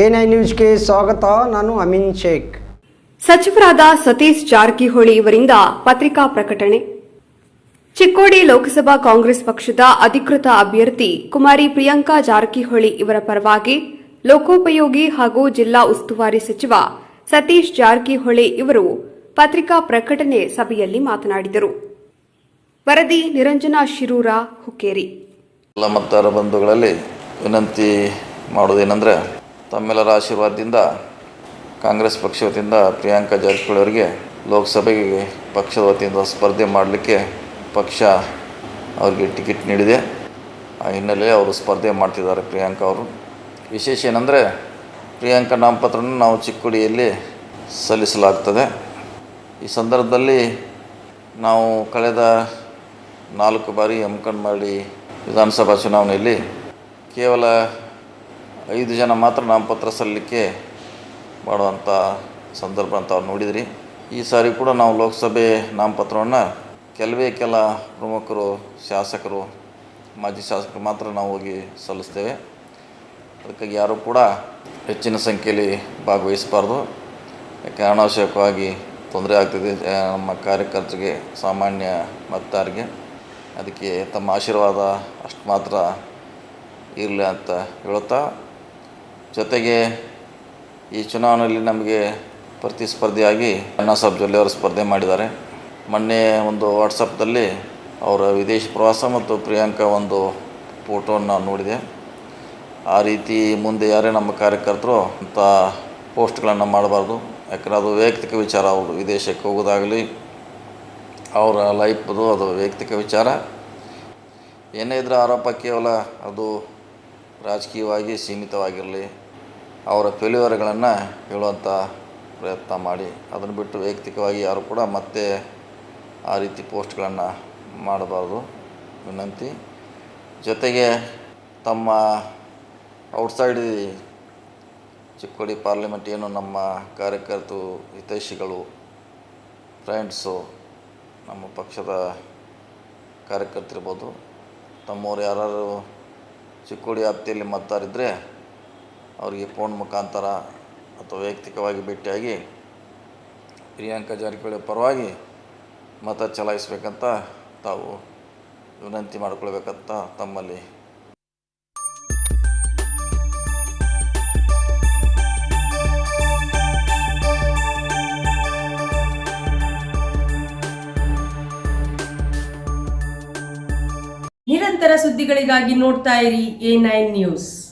N I ನ್ಯೂಸ್ಗೆ ಸ್ವಾಗತ. ನಾನು ಅಮಿನ್ ಶೇಖ್. ಸಚಿವರಾದ ಸತೀಶ್ ಜಾರಕಿಹೊಳಿ ಇವರಿಂದ ಪತ್ರಿಕಾ ಪ್ರಕಟಣೆ. ಚಿಕ್ಕೋಡಿ ಲೋಕಸಭಾ ಕಾಂಗ್ರೆಸ್ ಪಕ್ಷದ ಅಧಿಕೃತ ಅಭ್ಯರ್ಥಿ ಕುಮಾರಿ ಪ್ರಿಯಾಂಕಾ ಜಾರಕಿಹೊಳಿ ಇವರ ಪರವಾಗಿ ಲೋಕೋಪಯೋಗಿ ಹಾಗೂ ಜಿಲ್ಲಾ ಉಸ್ತುವಾರಿ ಸಚಿವ ಸತೀಶ್ ಜಾರಕಿಹೊಳಿ ಇವರು ಪತ್ರಿಕಾ ಪ್ರಕಟಣೆ ಸಭೆಯಲ್ಲಿ ಮಾತನಾಡಿದರು. ವರದಿ ನಿರಂಜನಾ ಶಿರೂರ ಹುಕ್ಕೇರಿ. ಎಲ್ಲ ಮತದಾರ ಬಂಧುಗಳಲ್ಲಿ ವಿನಂತಿ ಮಾಡೋದೇನೆಂದರೆ ತಮ್ಮೆಲ್ಲರ ಆಶೀರ್ವಾದದಿಂದ ಕಾಂಗ್ರೆಸ್ ಪಕ್ಷ ವತಿಯಿಂದ ಪ್ರಿಯಾಂಕಾ ಜಾರಕಿಹೊಳಿ ಅವರಿಗೆ ಲೋಕಸಭೆಗೆ ಪಕ್ಷದ ವತಿಯಿಂದ ಸ್ಪರ್ಧೆ ಮಾಡಲಿಕ್ಕೆ ಪಕ್ಷ ಅವರಿಗೆ ಟಿಕೆಟ್ ನೀಡಿದೆ. ಆ ಹಿನ್ನೆಲೆಯಲ್ಲಿ ಅವರು ಸ್ಪರ್ಧೆ ಮಾಡ್ತಿದ್ದಾರೆ ಪ್ರಿಯಾಂಕಾ ಅವರು. ವಿಶೇಷ ಏನಂದರೆ ಪ್ರಿಯಾಂಕಾ ನಾಮಪತ್ರವನ್ನು ನಾವು ಚಿಕ್ಕುಡಿಯಲ್ಲಿ ಸಲ್ಲಿಸಲಾಗ್ತದೆ. ಈ ಸಂದರ್ಭದಲ್ಲಿ ನಾವು ಕಳೆದ ನಾಲ್ಕು ಬಾರಿ ಮಾಡಿ ವಿಧಾನಸಭಾ ಚುನಾವಣೆಯಲ್ಲಿ ಕೇವಲ ಐದು ಜನ ಮಾತ್ರ ನಾಮಪತ್ರ ಸಲ್ಲಿಕೆ ಮಾಡುವಂಥ ಸಂದರ್ಭ ಅಂತ ಅವ್ರು ನೋಡಿದ್ರಿ. ಈ ಸಾರಿ ಕೂಡ ನಾವು ಲೋಕಸಭೆ ನಾಮಪತ್ರವನ್ನು ಕೆಲವೇ ಕೆಲ ಪ್ರಮುಖರು, ಶಾಸಕರು, ಮಾಜಿ ಶಾಸಕರು ಮಾತ್ರ ನಾವು ಹೋಗಿ ಸಲ್ಲಿಸ್ತೇವೆ. ಅದಕ್ಕಾಗಿ ಯಾರೂ ಕೂಡ ಹೆಚ್ಚಿನ ಸಂಖ್ಯೆಯಲ್ಲಿ ಭಾಗವಹಿಸಬಾರ್ದು. ಯಾಕೆ ಅನಾವಶ್ಯಕವಾಗಿ ತೊಂದರೆ ಆಗ್ತಿದೆ ನಮ್ಮ ಕಾರ್ಯಕರ್ತರಿಗೆ, ಸಾಮಾನ್ಯ ಮತದಾರರಿಗೆ. ಅದಕ್ಕೆ ತಮ್ಮ ಆಶೀರ್ವಾದ ಅಷ್ಟು ಮಾತ್ರ ಇರಲಿ ಅಂತ ಹೇಳುತ್ತಾ ಜೊತೆಗೆ ಈ ಚುನಾವಣೆಯಲ್ಲಿ ನಮಗೆ ಪ್ರತಿಸ್ಪರ್ಧಿಯಾಗಿ ಅಣ್ಣಾ ಸಾಹೇಬ್ ಜೊಲ್ಲೆ ಅವರು ಸ್ಪರ್ಧೆ ಮಾಡಿದ್ದಾರೆ. ಮೊನ್ನೆ ಒಂದು ವಾಟ್ಸಪ್ದಲ್ಲಿ ಅವರ ವಿದೇಶಿ ಪ್ರವಾಸ ಮತ್ತು ಪ್ರಿಯಾಂಕಾ ಒಂದು ಫೋಟೋವನ್ನು ನಾನು ನೋಡಿದೆ. ಆ ರೀತಿ ಮುಂದೆ ಯಾರೇ ನಮ್ಮ ಕಾರ್ಯಕರ್ತರು ಅಂಥ ಪೋಸ್ಟ್ಗಳನ್ನು ಮಾಡಬಾರ್ದು. ಯಾಕಂದರೆ ಅದು ವೈಯಕ್ತಿಕ ವಿಚಾರ, ಅವರು ವಿದೇಶಕ್ಕೆ ಹೋಗೋದಾಗಲಿ, ಅವರ ಲೈಫ್ದು ಅದು ವೈಯಕ್ತಿಕ ವಿಚಾರ. ಏನೇ ಇದ್ರೂ ಆರೋಪ ಕೇವಲ ಅದು ರಾಜಕೀಯವಾಗಿ ಸೀಮಿತವಾಗಿರಲಿ ಅವರ ಫೇಲ್ಯೂರ್ಗಳನ್ನು ಹೇಳುವಂಥ ಪ್ರಯತ್ನ ಮಾಡಿ. ಅದನ್ನು ಬಿಟ್ಟು ವೈಯಕ್ತಿಕವಾಗಿ ಯಾರು ಕೂಡ ಮತ್ತೆ ಆ ರೀತಿ ಪೋಸ್ಟ್ಗಳನ್ನು ಮಾಡಬಾರ್ದು. ವಿನಂತಿ. ಜೊತೆಗೆ ತಮ್ಮ ಔಟ್ಸೈಡ್ ಚಿಕ್ಕೋಡಿ ಪಾರ್ಲಿಮೆಂಟ್ ಏನು ನಮ್ಮ ಕಾರ್ಯಕರ್ತರು, ಹಿತೈಷಿಗಳು, ಫ್ರೆಂಡ್ಸು, ನಮ್ಮ ಪಕ್ಷದ ಕಾರ್ಯಕರ್ತರಿರ್ಬೋದು. ತಮ್ಮವ್ರು ಯಾರು ಚಿಕ್ಕೋಡಿ ವ್ಯಾಪ್ತಿಯಲ್ಲಿ ಮತದಾರಿದ್ದರೆ ಅವರಿಗೆ ಫೋನ್ ಮುಖಾಂತರ ಅಥವಾ ವೈಯಕ್ತಿಕವಾಗಿ ಭೇಟಿಯಾಗಿ ಪ್ರಿಯಾಂಕಾ ಜಾರಕಿಹೊಳಿ ಪರವಾಗಿ ಮತ ಚಲಾಯಿಸಬೇಕಂತ ತಾವು ವಿನಂತಿ ಮಾಡಿಕೊಳ್ಬೇಕಂತ ತಮ್ಮಲ್ಲಿ ನಿರಂತರ ಸುದ್ದಿಗಳಿಗಾಗಿ ನೋಡ್ತಾ ಇರಿ ಎ ನೈನ್ ನ್ಯೂಸ್.